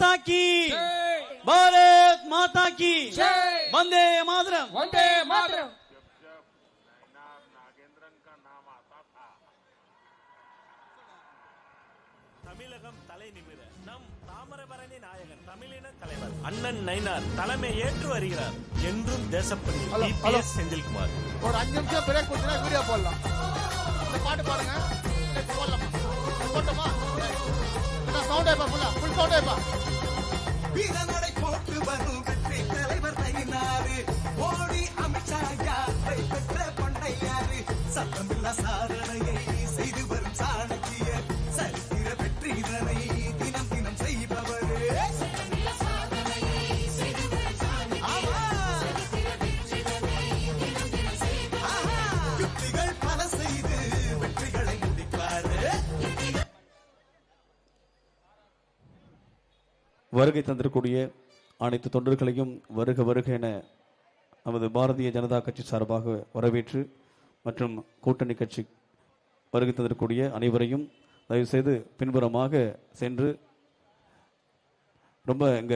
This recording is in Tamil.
மாதா கி. பாரத் மாதா கி. வந்தே மாதரம். வந்தே மாதரம். தமிழகம் தலை நிமிர. நம் தாமிரபரணி நாயகன் தமிழின தலைவர் அண்ணன் நைனார் தலைமை ஏற்று வருகிறார் என்றும் தேசப்பணி செந்தில்குமார். ஒரு அஞ்சு நிமிஷம் பிரேக் கொடுத்தா வீடியோ போடலாம். இந்த பாட்டு பாடுங்க சரி, போடலாமா? போட்டோமா? சவுண்ட் ஆயிப்பா ஃபுல்லா ஃபுல் சவுண்ட் ஆயிப்பா வீரநடை போட்டு வரும் வெற்றி தலைவர் நயினாரு மோடி அமித்ஷா யாரை? பெற்ற பண்டையாரு சத்தமில்ல சாதனையை வருகை தந்திருக்கூடிய அனைத்து தொண்டர்களையும் வருக வருக என நமது பாரதிய ஜனதா கட்சி சார்பாக வரவேற்று மற்றும் கூட்டணி கட்சி வருகை தந்திருக்கூடிய அனைவரையும் தயவுசெய்து பின்புறமாக சென்று ரொம்ப எங்கள்